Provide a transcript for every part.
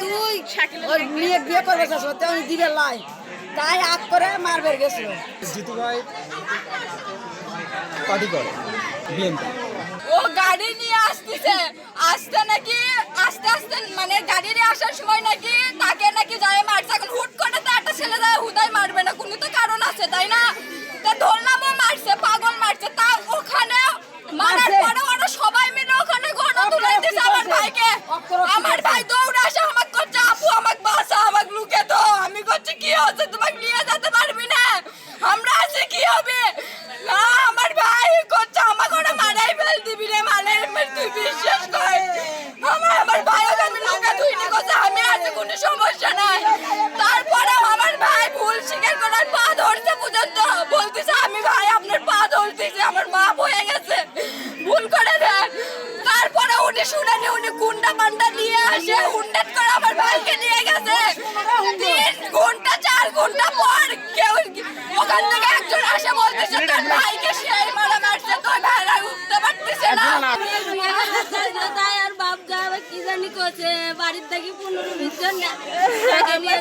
তুই ওই মেয়ে বিয়ে করবে আমি দিবে লাই। তাই আগ করে মারবে গেছিল। জিতু ভাই পার্টি করে বিএনপি। ও গাড়ি নিয়ে আসতেছে। আসতে নাকি আস্তে আস্তে মানে গাড়ি নিয়ে আসার সময় নাকি তাকে নাকি যায় মারছে এখন হুট করে তো একটা ছেলে যায় হুদাই মারবে না কোনো তো কারণ আছে তাই না তা ধরলাম ও মারছে পাগল মারছে তা ওখানে মারার মারছে। পরে ওরা সবাই মিলে ওখানে ঘটনা তুলে দিছে আমার ভাইকে অক্রোশ আমার করছে। ভাই দৌড়ে আসে আমাকে করছে আপু আমাকে বাসা আমাকে লুকে তো আমি কি তোমাকে নিয়ে যেতে পারবি না। আমরা আছি, কি হবে? না, আমার ভাই করছে, আমাকে ওরা মারাই ফেল দিবি রে মানে তুই বিশ্বাস কর আমার আমার ভাই ওকে আমি লুকে ধুইনি কথা আমি আছি কোনো সমস্যা নাই তারপরে আমার ভাই ভুল স্বীকার করার পা ধরছে পর্যন্ত বলতেছে আমি ভাই আপনার পা ধরতেছি আমার মা হয়ে গেছে ভুল করে দেন তারপরে উনি শুনেনি উনি গুন্ডা পান্ডা নিয়ে আসে হুন্ডাট করে আমার ভাইকে নিয়ে গেছে তিন ঘণ্টা পর কেউ ওখান থেকে একজন আসে বলতেছে তোর ভাইকে সেই মারা মারছে তোর ভাইরা উঠতে পারতেছে না তাই আর বাপ যাবে কি জানি করছে বাড়ির থেকে পনেরো বিশ জন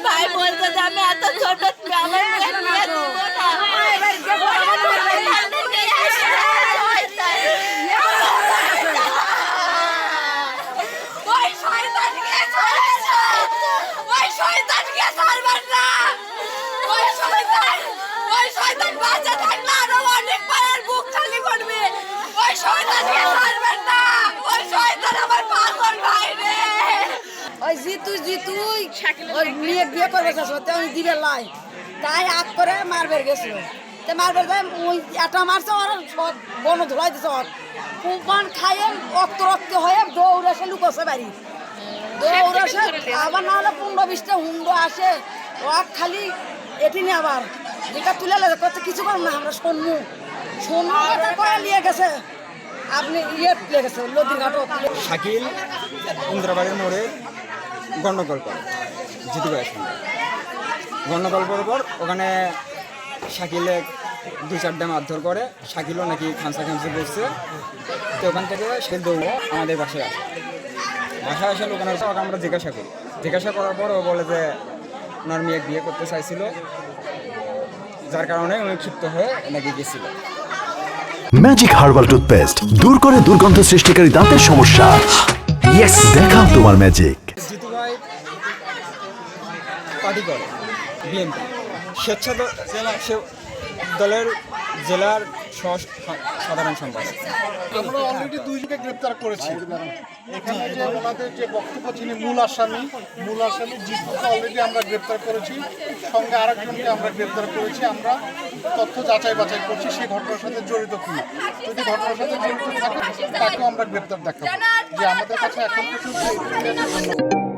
ভাই বলতে আমি এত ছোট। ওই শয়তানকে ছাড়বেন না। ওই শয়তান, বাঁচা থাকলে আরও অনেক পায়ের বুক খালি করবে। ওই শয়তানকে ছাড়বেন না। ওই শয়তান আমার পাগল ভাই রে। ওই জিতু জিতু ওই মেয়ে বিয়ে করবে আমি দিবে লাই তাই আগ করে মারবে গেছিল তো মারবে যাই ওই একটা মারছে ওর বন ধুলাই দিছে ওর কুম্পান খাইয়ে রক্ত রক্ত হয়ে দৌড়ে এসে লুকোছে বাড়ি দৌড়ে এসে আবার না হলে পনেরো বিশটা হুন্ডো আসে ও খালি এটি নিয়ে আবার যেটা তুলে লেগে করছে কিছু করুন না, আমরা করে নিয়ে গেছে। আপনি ইয়ে তুলে গেছে লদির শাকিল ইন্দ্রাবাড়ির মোড়ে গণ্ডগোল করে জিতু ভাইয়ের সঙ্গে গণ্ডগোল করার পর ওখানে শাকিলে দু চারটে মারধর করে, শাকিলও নাকি খামসা খামসি করছে। তো ওখান থেকে সে দৌড়ে আমাদের বাসায় আসে। বাসায় আসে ওখানে ওকে আমরা জিজ্ঞাসা করি। জিজ্ঞাসা করার পর ও বলে যে ওনার মেয়ে বিয়ে করতে চাইছিল। যার কারণে উনি ক্ষিপ্ত হয়ে নাকি গেছিল। ম্যাজিক হার্বাল টুথপেস্ট দূর করে দুর্গন্ধ সৃষ্টিকারী দাঁতের সমস্যা। ইয়েস দেখাও তোমার ম্যাজিক জিতু ভাই পার্টি করে বিএনপি। স্বেচ্ছা দলের জেলার সাধারণ সম্পাদক আমরা অলরেডি দুইজনকে গ্রেপ্তার করেছি। এখানে যে ওনাদের যে বক্তব্য, যিনি মূল আসামি মূল আসামি জিতুকে অলরেডি আমরা গ্রেপ্তার করেছি। সঙ্গে আরেকজনকে আমরা গ্রেপ্তার করেছি। আমরা তথ্য যাচাই বাছাই করছি সেই ঘটনার সাথে জড়িত কি যদি ঘটনার সাথে জড়িত থাকে, তাকেও আমরা গ্রেপ্তার দেখাবো। যে আমাদের কাছে এখন ধরনের